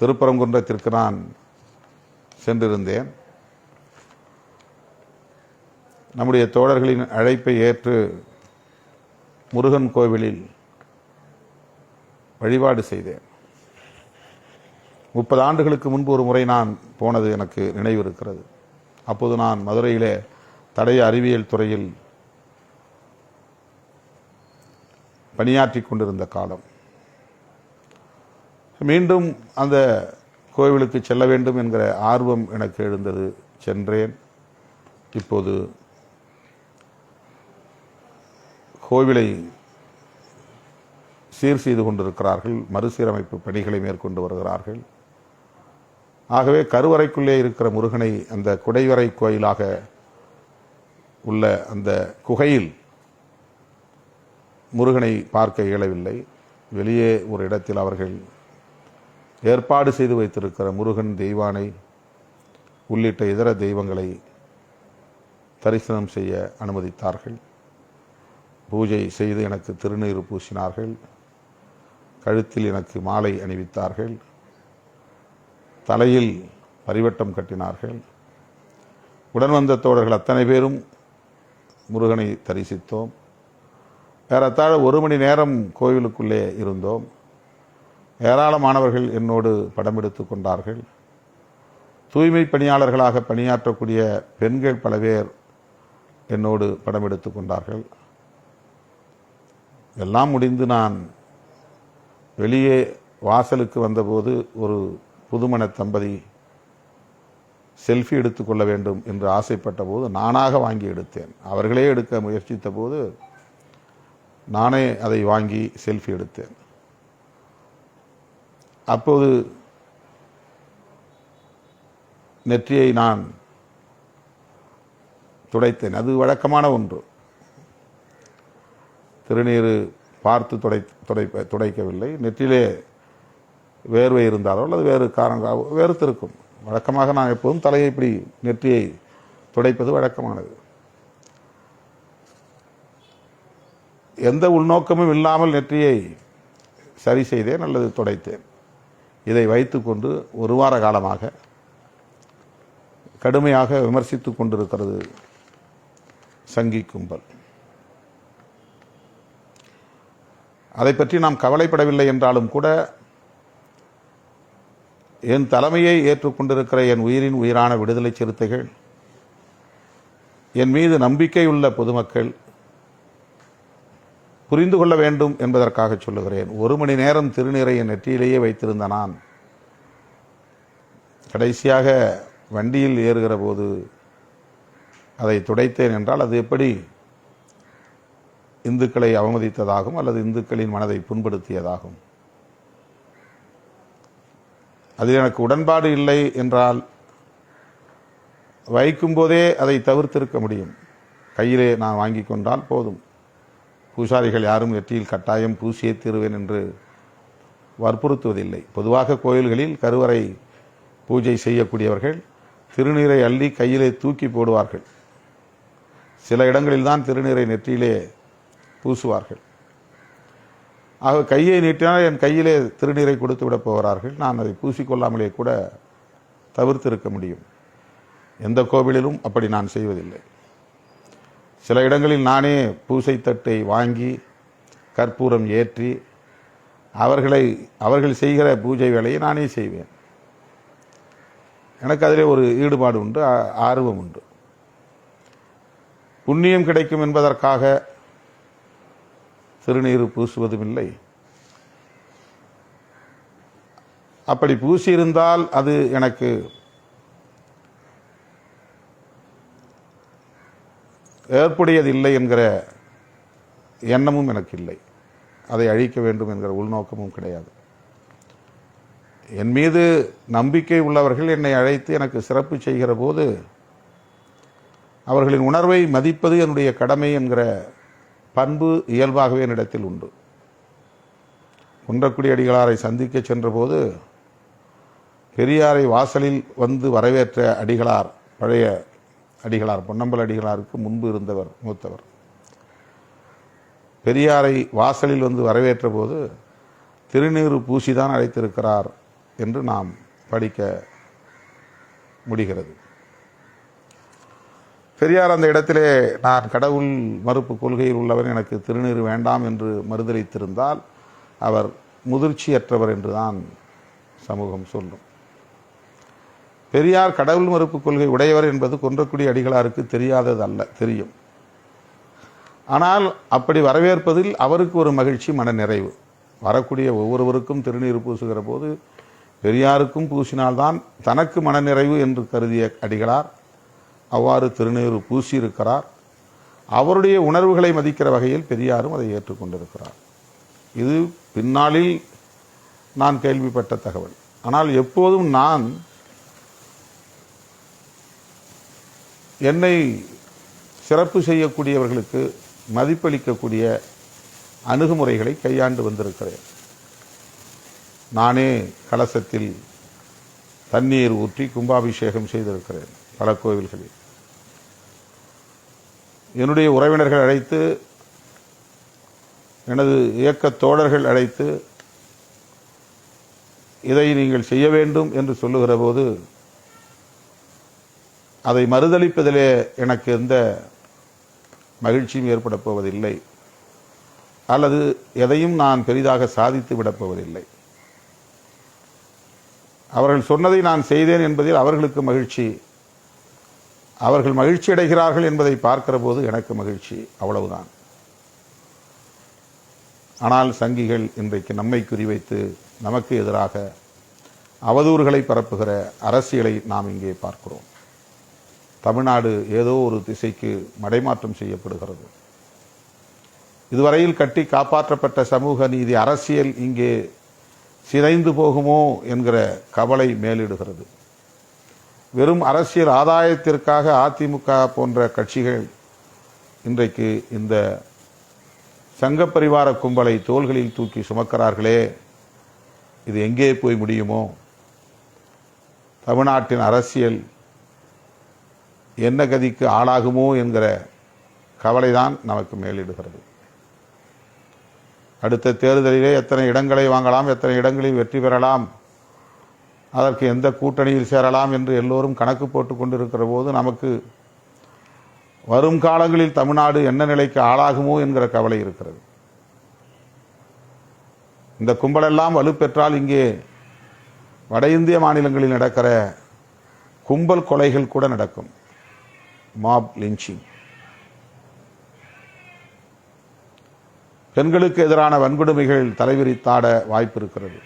திருப்பரங்குன்றத்திற்கு நான் சென்றிருந்தேன். நம்முடைய தோழர்களின் அழைப்பை ஏற்று முருகன் கோவிலில் வழிபாடு செய்தேன். முப்பது ஆண்டுகளுக்கு முன்பு ஒரு முறை நான் போனது எனக்கு நினைவு இருக்கிறது அப்போது நான் மதுரையிலே தடய அறிவியல் துறையில் பணியாற்றி கொண்டிருந்த காலம். மீண்டும் அந்த கோவிலுக்கு செல்ல வேண்டும் என்கிற ஆர்வம் எனக்கு எழுந்தது. சென்றேன். இப்போது கோவிலை சீர் செய்து கொண்டிருக்கிறார்கள். மறுசீரமைப்பு பணிகளை மேற்கொண்டு வருகிறார்கள். ஆகவே கருவறைக்குள்ளே இருக்கிற முருகனை அந்த குடைவரை கோயிலாக உள்ள அந்த குகையில் முருகனை பார்க்க இயலவில்லை. வெளியே ஒரு இடத்தில் அவர்கள் ஏற்பாடு செய்து வைத்திருக்கிற முருகன் தெய்வானை உள்ளிட்ட இதர தெய்வங்களை தரிசனம் செய்ய அனுமதித்தார்கள். பூஜை செய்து எனக்கு திருநீர் பூசினார்கள். கழுத்தில் எனக்கு மாலை அணிவித்தார்கள். தலையில் பரிவட்டம் கட்டினார்கள். உடன் வந்த தோழர்கள் அத்தனை பேரும் முருகனை தரிசித்தோம். ஏறத்தாழ ஒரு மணி நேரம் கோவிலுக்குள்ளே இருந்தோம். ஏராளமானவர்கள் என்னோடு படம் எடுத்து கொண்டார்கள். தூய்மை பணியாளர்களாக பணியாற்றக்கூடிய பெண்கள் பல பேர் என்னோடு படம் எடுத்து கொண்டார்கள். எல்லாம் முடிந்து நான் வெளியே வாசலுக்கு வந்தபோது ஒரு புதுமண தம்பதி செல்ஃபி எடுத்துக்கொள்ள வேண்டும் என்று ஆசைப்பட்ட போது நானாக வாங்கி எடுத்தேன். அவர்களே எடுக்க முயற்சித்த போது நானே அதை வாங்கி செல்ஃபி எடுத்தேன். அப்போது நெற்றியை நான் துடைத்தேன். அது வழக்கமான ஒன்று. திருநீர் பார்த்து துடை துடைப்ப துடைக்கவில்லை. நெற்றிலே வேர்வை இருந்தாலோ அல்லது வேறு காரணம் வேறுத்திருக்கும் வழக்கமாக நான் எப்போதும் தலையை இப்படி நெற்றியை துடைப்பது வழக்கமானது. எந்த உள்நோக்கமும் இல்லாமல் நெற்றியை சரி செய்தேன் அல்லது துடைத்தேன். இதை வைத்துக்கொண்டு ஒரு வார காலமாக கடுமையாக விமர்சித்து கொண்டிருக்கிறது சங்கி கும்பல். அதை பற்றி நாம் கவலைப்படவில்லை என்றாலும் கூட என் தலைமையை ஏற்றுக்கொண்டிருக்கிற என் உயிரின் உயிரான விடுதலை சிறுத்தைகள் என் மீது நம்பிக்கையுள்ள பொதுமக்கள் புரிந்து கொள்ள வேண்டும் என்பதற்காக சொல்லுகிறேன். ஒரு மணி நேரம் திருநீரை என் நெற்றியிலேயே வைத்திருந்த நான் கடைசியாக வண்டியில் ஏறுகிற போது அதை துடைத்தேன் என்றால் அது எப்படி? இந்துக்களை அவமதித்ததாகும் அல்லது இந்துக்களின் மனதை புண்படுத்தியதாகும்? அதில் எனக்கு உடன்பாடு இல்லை என்றால் வைக்கும்போதே அதை தவிர்த்திருக்க முடியும். கையிலே நான் வாங்கி கொண்டால் போதும். பூசாரிகள் யாரும் நெற்றியில் கட்டாயம் பூசியே தீருவேன் என்று வற்புறுத்துவதில்லை. பொதுவாக கோயில்களில் கருவறை பூஜை செய்யக்கூடியவர்கள் திருநீரை அள்ளி கையிலே தூக்கி போடுவார்கள். சில இடங்களில்தான் திருநீரை நெற்றியிலே பூசுவார்கள். ஆக கையை நீட்டினால் என் கையிலே திருநீரை கொடுத்து விடப் போகிறார்கள். நான் அதை பூசிக்கொள்ளாமலே கூட தவிர்த்திருக்க முடியும். எந்த கோவிலிலும் அப்படி நான் செய்வதில்லை. சில இடங்களில் நானே பூசை தட்டை வாங்கி கற்பூரம் ஏற்றி அவர்களை அவர்கள் செய்கிற பூஜை வேலையை நானே செய்வேன். எனக்கு அதிலே ஒரு ஈடுபாடு உண்டு ஆர்வம் உண்டு. புண்ணியம் கிடைக்கும் என்பதற்காக திருநீர் பூசுவதும் இல்லை அப்படி பூசியிருந்தால் அது எனக்கு ஏற்புடையதில்லை என்கிற எண்ணமும் எனக்கு இல்லை அதை அழிக்க வேண்டும் என்கிற உள்நோக்கமும் கிடையாது. என் மீது நம்பிக்கை உள்ளவர்கள் என்னை அழைத்து எனக்கு சிறப்பு செய்கிற போது அவர்களின் உணர்வை மதிப்பது என்னுடைய கடமை என்கிற பண்பு இயல்பாகவே என்னிடத்தில் உண்டு. குன்றக்குடி அடிகளாரை சந்திக்க சென்றபோது பெரியாரை வாசலில் வந்து வரவேற்ற அடிகளார் பழைய அடிகளார் பொன்னம்பல அடிகளாருக்கு முன்பு இருந்தவர் மூத்தவர். பெரியாரை வாசலில் வந்து வரவேற்ற போது திருநீறு பூசிதான் அழைத்திருக்கிறார் என்று நாம் படிக்க முடிகிறது. பெரியார் அந்த இடத்திலே நான் கடவுள் மறுப்பு கொள்கையில் உள்ளவர் எனக்கு திருநீர் வேண்டாம் என்று மறுதளித்திருந்தால் அவர் முதிர்ச்சியற்றவர் என்றுதான் சமூகம் சொல்லும். பெரியார் கடவுள் மறுப்பு கொள்கை உடையவர் என்பது குன்றக்குடி அடிகளாருக்கு தெரியாதது அல்ல தெரியும். ஆனால் அப்படி வரவேற்பதில் அவருக்கு ஒரு மகிழ்ச்சி மன நிறைவு வரக்கூடிய ஒவ்வொருவருக்கும் திருநீர் பூசுகிற போது பெரியாருக்கும் பூசினால்தான் தனக்கு மனநிறைவு என்று கருதிய அடிகளார் அவ்வாறு திருநீர் பூசியிருக்கிறார். அவருடைய உணர்வுகளை மதிக்கிற வகையில் பெரியாரும் அதை ஏற்றுக்கொண்டிருக்கிறார் இது பின்னாளில் நான் கேள்விப்பட்ட தகவல். ஆனால் எப்போதும் நான் என்னை சிறப்பு செய்யக்கூடியவர்களுக்கு மதிப்பளிக்கக்கூடிய அணுகுமுறைகளை கையாண்டு வந்திருக்கிறேன். நானே கலசத்தில் தண்ணீர் ஊற்றி கும்பாபிஷேகம் செய்திருக்கிறேன் பல கோவில்களில். என்னுடைய உறவினர்கள் அழைத்து எனது இயக்க தோழர்கள் அழைத்து இதை நீங்கள் செய்ய வேண்டும் என்று சொல்லுகிற போது அதை மறுதளிப்பதிலே எனக்கு எந்த மகிழ்ச்சியும் ஏற்பட போவதில்லை. அல்லது எதையும் நான் பெரிதாக சாதித்து விடப் போவதில்லை. அவர்கள் சொன்னதை நான் செய்தேன் என்பதில் அவர்களுக்கு மகிழ்ச்சி. அவர்கள் மகிழ்ச்சி அடைகிறார்கள் என்பதை பார்க்கிற போது எனக்கு மகிழ்ச்சி அவ்வளவுதான். ஆனால் சங்கிகள் இன்றைக்கு நம்மை குறிவைத்து நமக்கு எதிராக அவதூறுகளை பரப்புகிற அரசியலை நாம் இங்கே பார்க்கிறோம். தமிழ்நாடு ஏதோ ஒரு திசைக்கு மடைமாற்றம் செய்யப்படுகிறது. இதுவரையில் கட்டி காப்பாற்றப்பட்ட சமூக நீதி அரசியல் இங்கே சிதைந்து போகுமோ என்கிற கவலை மேலிடுகிறது. வெறும் அரசியல் ஆதாயத்திற்காக அதிமுக போன்ற கட்சிகள் இன்றைக்கு இந்த சங்கப்பரிவார கும்பலை தோள்களில் தூக்கி சுமக்கிறார்களே இது எங்கே போய் முடியுமோ? தமிழ்நாட்டின் அரசியல் என்ன கதிக்கு ஆளாகுமோ என்கிற கவலைதான் நமக்கு மேலிடுகிறது. அடுத்த தேர்தலிலே எத்தனை இடங்களை வாங்கலாம் எத்தனை இடங்களில் வெற்றி பெறலாம் அதற்கு எந்த கூட்டணியில் சேரலாம் என்று எல்லோரும் கணக்கு போட்டு கொண்டிருக்கிற போது நமக்கு வரும் காலங்களில் தமிழ்நாடு என்ன நிலைக்கு ஆளாகுமோ என்கிற கவலை இருக்கிறது. இந்த கும்பலெல்லாம் வலுப்பெற்றால் இங்கே வட இந்திய மாநிலங்களில் நடக்கிற கும்பல் கொலைகள் கூட நடக்கும். மாப் லிஞ்சிங் பெண்களுக்கு எதிரான வன்கொடுமைகள் தலைவிரித்தாட வாய்ப்பு இருக்கிறது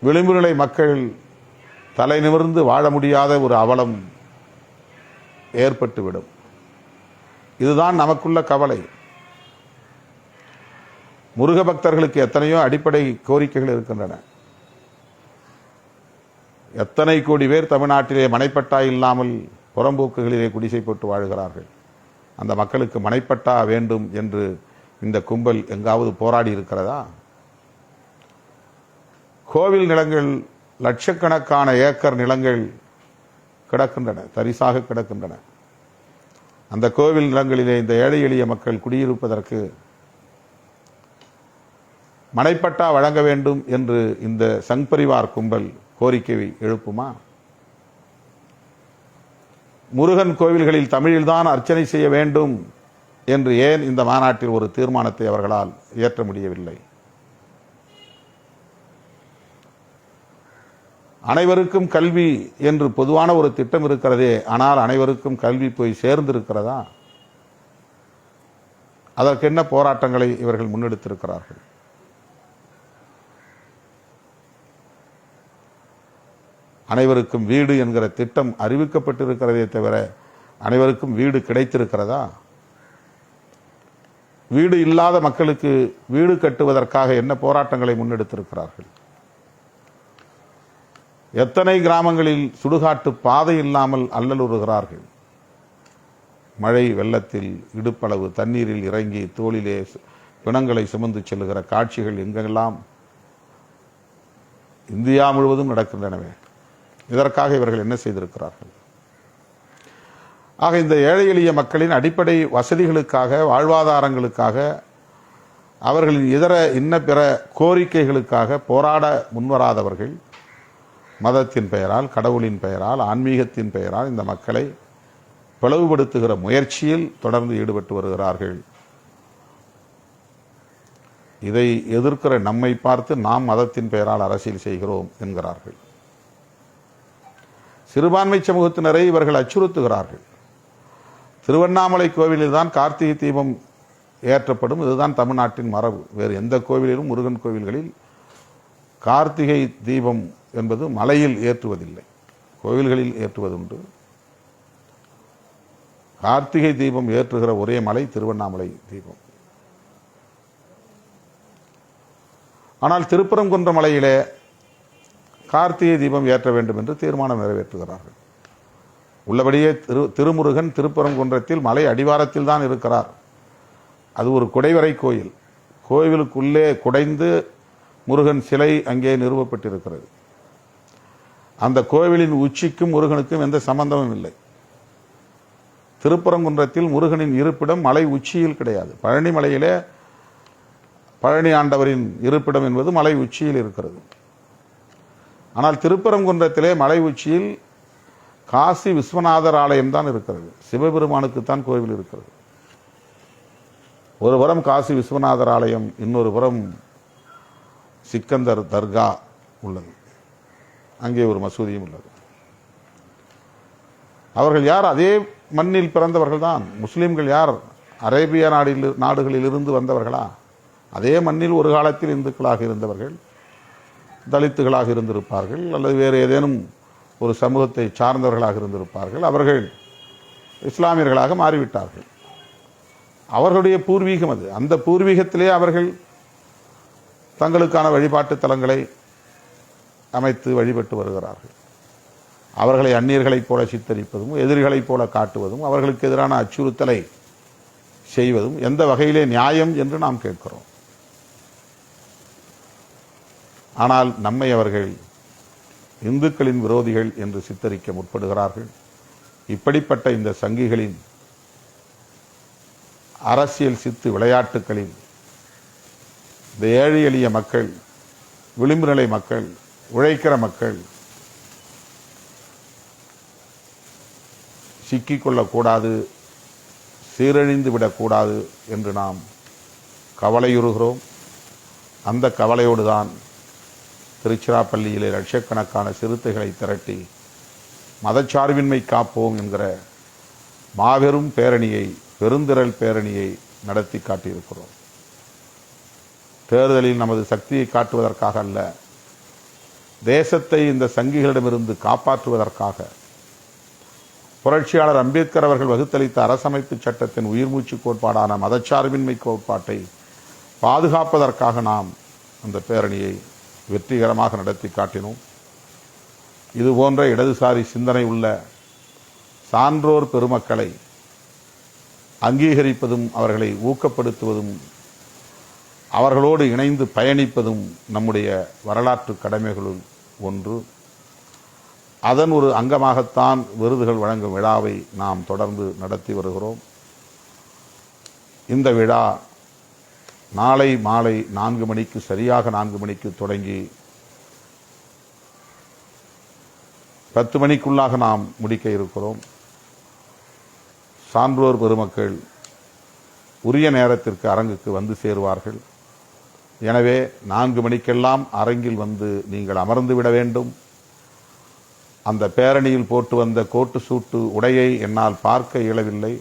விளிம்பு நிலை மக்கள் தலை நிமிர்ந்து வாழ முடியாத ஒரு அவலம் ஏற்பட்டுவிடும். இதுதான் நமக்குள்ள கவலை. முருக பக்தர்களுக்கு எத்தனையோ அடிப்படை கோரிக்கைகள் இருக்கின்றன. எத்தனை கோடி பேர் தமிழ்நாட்டிலே மனைப்பட்டா இல்லாமல் புறம்போக்குகளிலே குடிசை போட்டு வாழ்கிறார்கள்? அந்த மக்களுக்கு மனைப்பட்டா வேண்டும் என்று இந்த கும்பல் எங்காவது போராடி இருக்கிறதா கோவில் நிலங்கள் லட்சக்கணக்கான ஏக்கர் நிலங்கள் கிடக்கின்றன தரிசாக கிடக்கின்றன. அந்த கோவில் நிலங்களிலே இந்த ஏழை எளிய மக்கள் குடியிருப்பதற்கு மனைப்பட்டா வழங்க வேண்டும் என்று இந்த சங் பரிவார் கும்பல் கோரிக்கை எழுப்புமா? முருகன் கோவில்களில் தமிழில்தான் அர்ச்சனை செய்ய வேண்டும் என்று ஏன் இந்த மாநாட்டில் ஒரு தீர்மானத்தை அவர்களால் இயற்ற முடியவில்லை? அனைவருக்கும் கல்வி என்று பொதுவான ஒரு திட்டம் இருக்கிறதே ஆனால் அனைவருக்கும் கல்வி போய் சேர்ந்திருக்கிறதா? அதற்கென்ன போராட்டங்களை இவர்கள் முன்னெடுத்திருக்கிறார்கள்? அனைவருக்கும் வீடு என்கிற திட்டம் அறிவிக்கப்பட்டிருக்கிறதே தவிர அனைவருக்கும் வீடு கிடைத்திருக்கிறதா? வீடு இல்லாத மக்களுக்கு வீடு கட்டுவதற்காக என்ன போராட்டங்களை முன்னெடுத்திருக்கிறார்கள்? எத்தனை கிராமங்களில் சுடுகாட்டு பாதை இல்லாமல் அல்லலுறுகிறார்கள்? மழை வெள்ளத்தில் இடுப்பளவு தண்ணீரில் இறங்கி தோளிலே பிணங்களை சுமந்து செல்லுகிற காட்சிகள் எங்கெல்லாம்? இந்தியா முழுவதும் நடக்கின்றனவே. இதற்காக இவர்கள் என்ன செய்திருக்கிறார்கள்? ஆக இந்த ஏழை எளிய மக்களின் அடிப்படை வசதிகளுக்காக வாழ்வாதாரங்களுக்காக அவர்களின் இதர இன்ன பிற கோரிக்கைகளுக்காக போராட முன்வராதவர்கள் மதத்தின் பெயரால் கடவுளின் பெயரால் ஆன்மீகத்தின் பெயரால் இந்த மக்களை பிளவுபடுத்துகிற முயற்சியில் தொடர்ந்து ஈடுபட்டு வருகிறார்கள். இதை எதிர்க்கிற நம்மை பார்த்து நாம் மதத்தின் பெயரால் அரசியல் செய்கிறோம் என்கிறார்கள். சிறுபான்மை சமூகத்தினரை இவர்கள் அச்சுறுத்துகிறார்கள். திருவண்ணாமலை கோவிலில்தான் கார்த்திகை தீபம் ஏற்றப்படும். இதுதான் தமிழ்நாட்டின் மரபு. வேறு எந்த கோவிலிலும் முருகன் கோவில்களில் கார்த்திகை தீபம் என்பது மலையில் ஏற்றுவதில்லை. கோவில்களில் ஏற்றுவதுண்டு கார்த்திகை தீபம் ஏற்றுகிற ஒரே மலை திருவண்ணாமலை தீபம். ஆனால் திருப்பரங்குன்ற மலையிலே கார்த்திகை தீபம் ஏற்ற வேண்டும் என்று தீர்மானம் நிறைவேற்றுகிறார்கள். உள்ளபடியே திரு திருமுருகன் திருப்பரங்குன்றத்தில் மலை அடிவாரத்தில் தான் இருக்கிறார். அது ஒரு குடைவரை கோயில். கோவிலுக்குள்ளே குடைந்து முருகன் சிலை அங்கே நிறுவப்பட்டிருக்கிறது. அந்த கோவிலின் உச்சிக்கும் முருகனுக்கும் எந்த சம்பந்தமும் இல்லை. திருப்பரங்குன்றத்தில் முருகனின் இருப்பிடம் மலை உச்சியில் கிடையாது. பழனி மலையிலே பழனி ஆண்டவரின் இருப்பிடம் என்பது மலை உச்சியில் இருக்கிறது. ஆனால் திருப்பரங்குன்றத்திலே மலை உச்சியில் காசி விஸ்வநாதர் ஆலயம் தான் இருக்கிறது. சிவபெருமானுக்குத்தான் கோவில் இருக்கிறது. ஒரு புறம் காசி விஸ்வநாதர் ஆலயம் இன்னொரு புறம் சிக்கந்தர் தர்கா உள்ளது. அங்கே ஒரு மசூதியும் உள்ளது. அவர்கள் யார்? அதே மண்ணில் பிறந்தவர்கள் தான். முஸ்லீம்கள் யார்? அரேபிய நாடில் நாடுகளில் இருந்து வந்தவர்களா? அதே மண்ணில் ஒரு காலத்தில் இந்துக்களாக இருந்தவர்கள். தலித்துகளாக இருந்திருப்பார்கள் அல்லது வேறு ஏதேனும் ஒரு சமூகத்தை சார்ந்தவர்களாக இருந்திருப்பார்கள் அவர்கள் இஸ்லாமியர்களாக மாறிவிட்டார்கள். அவர்களுடைய பூர்வீகம் அது. அந்த பூர்வீகத்திலே அவர்கள் தங்களுக்கான வழிபாட்டு தலங்களை அமைத்து வழிபட்டு வருகிறார்கள். அவர்களை அந்நியர்களைப் போல சித்தரிப்பதும் எதிரிகளைப் போல காட்டுவதும் அவர்களுக்கு எதிரான அச்சுறுத்தலை செய்வதும் எந்த வகையிலே நியாயம் என்று நாம் கேட்கிறோம். ஆனால் நம்மை அவர்கள் இந்துக்களின் விரோதிகள் என்று சித்தரிக்க முற்படுகிறார்கள். இப்படிப்பட்ட இந்த சங்கிகளின் அரசியல் சித்து விளையாட்டுகளில் இந்த ஏழை எளிய மக்கள் விளிம்பு நிலை மக்கள் உழைக்கிற மக்கள் சிக்கிக்கொள்ளக்கூடாது சீரழிந்து விடக்கூடாது என்று நாம் கவலையுறுகிறோம். அந்த கவலையோடு தான் திருச்சிராப்பள்ளியிலே லட்சக்கணக்கான சிறுத்தைகளை திரட்டி மதச்சார்பின்மை காப்போம் என்கிற மாபெரும் பேரணியை பெருந்திரள் பேரணியை நடத்தி காட்டியிருக்கிறோம். தேர்தலில் நமது சக்தியை காட்டுவதற்காக அல்ல தேசத்தை இந்த சங்கிகளிடமிருந்து காப்பாற்றுவதற்காக புரட்சியாளர் அம்பேத்கர் அவர்கள் வகுத்தளித்த அரசமைப்பு சட்டத்தின் உயிர்மூச்சு கோட்பாடான மதச்சார்பின்மை கோட்பாட்டை பாதுகாப்பதற்காக நாம் அந்த பேரணியை வெற்றிகரமாக நடத்தி காட்டினோம். இது போன்ற இடதுசாரி சிந்தனை உள்ள சான்றோர் பெருமக்களை அங்கீகரிப்பதும் அவர்களை ஊக்கப்படுத்துவதும் அவர்களோடு இணைந்து பயணிப்பதும் நம்முடைய வரலாற்று கடமைகளுள் ஒன்று. அதன் ஒரு அங்கமாகத்தான் விருதுகள் வழங்கும் விழாவை நாம் தொடர்ந்து நடத்தி வருகிறோம். இந்த விழா நாளை மாலை நான்கு மணிக்கு சரியாக நான்கு மணிக்கு தொடங்கி பத்து மணிக்குள்ளாக நாம் முடிக்க இருக்கிறோம். சான்றோர் பெருமக்கள் உரிய நேரத்திற்கு அரங்குக்கு வந்து சேருவார்கள். எனவே நான்கு மணிக்கெல்லாம் அரங்கில் வந்து நீங்கள் அமர்ந்து விட வேண்டும். அந்த பேரணியில் போட்டு வந்த கோட்டு சூட்டு உடையை என்னால் பார்க்க இயலவில்லை.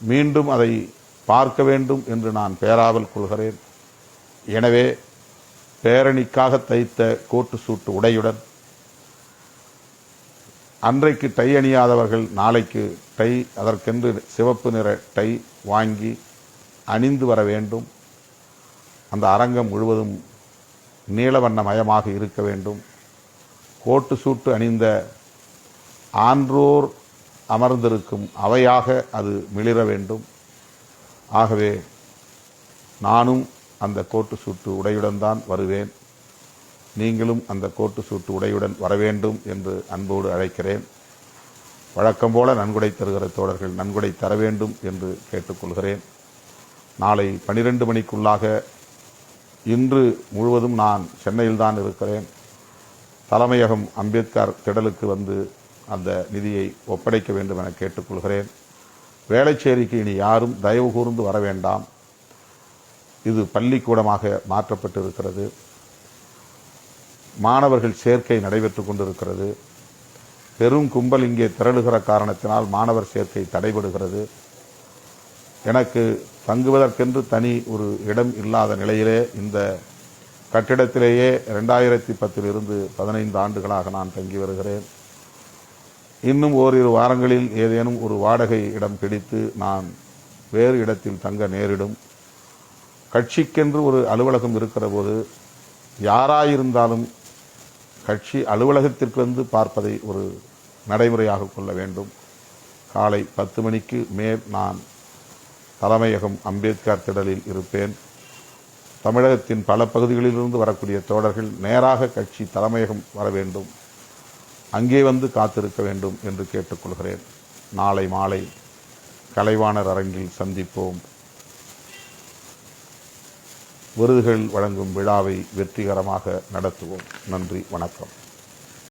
மீண்டும் அதை பார்க்க வேண்டும் என்று நான் பேராவல் கொள்கிறேன். எனவே பேரணிக்காக தைத்த கோட்டு சூட்டு உடையுடன் அன்றைக்கு டை அணியாதவர்கள் நாளைக்கு டை அதற்கென்று சிவப்பு நிற டை வாங்கி அணிந்து வர வேண்டும். அந்த அரங்கம் முழுவதும் நீலவண்ணமயமாக இருக்க வேண்டும். கோட்டு சூட்டு அணிந்த ஆன்றோர் அமர்ந்திருக்கும் அவையாக அது மிளிர வேண்டும். ஆகவே நானும் அந்த கோட்டு சூட்டு உடையுடன் தான் வருவேன். நீங்களும் அந்த கோட்டு சூட்டு உடையுடன் வர வேண்டும் என்று அன்போடு அழைக்கிறேன். வழக்கம் போல நன்கொடை தருகிற தோழர்கள் நன்கொடை தர வேண்டும் என்று கேட்டுக்கொள்கிறேன். நாளை பனிரெண்டு மணிக்குள்ளாக இன்று முழுவதும் நான் சென்னையில் தான் இருக்கிறேன். தலைமையகம் அம்பேத்கர் திடலுக்கு வந்து அந்த நிதியை ஒப்படைக்க வேண்டும் என கேட்டுக்கொள்கிறேன். வேளச்சேரிக்கு இனி யாரும் தயவு கூர்ந்து வர வேண்டாம். இது பள்ளிக்கூடமாக மாற்றப்பட்டிருக்கிறது. மாணவர்கள் சேர்க்கை நடைபெற்று கொண்டிருக்கிறது. பெரும் கும்பல் இங்கே திரளுகிற காரணத்தினால் மாணவர் சேர்க்கை தடைபடுகிறது. எனக்கு தங்குவதற்கென்று தனி ஒரு இடம் இல்லாத நிலையிலே இந்த கட்டிடத்திலேயே ரெண்டாயிரத்தி பத்திலிருந்து பதினைந்து ஆண்டுகளாக நான் தங்கி வருகிறேன். இன்னும் ஓரிரு வாரங்களில் ஏதேனும் ஒரு வாடகை இடம் பிடித்து நான் வேறு இடத்தில் தங்க நேரிடும். கட்சிக்கென்று ஒரு அலுவலகம் இருக்கிற போது யாராயிருந்தாலும் கட்சி அலுவலகத்திற்கு வந்து பார்ப்பதை ஒரு நடைமுறையாக கொள்ள வேண்டும். காலை பத்து மணிக்கு மேல் நான் தலைமையகம் அம்பேத்கர் திடலில் இருப்பேன். தமிழகத்தின் பல பகுதிகளிலிருந்து வரக்கூடிய தோழர்கள் நேராக கட்சி தலைமையகம் வர வேண்டும். அங்கே வந்து காத்திருக்க வேண்டும் என்று கேட்டுக்கொள்கிறேன். நாளை மாலை கலைவாணர் அரங்கில் சந்திப்போம். விருதுகள் வழங்கும் விழாவை வெற்றிகரமாக நடத்துவோம். நன்றி வணக்கம்.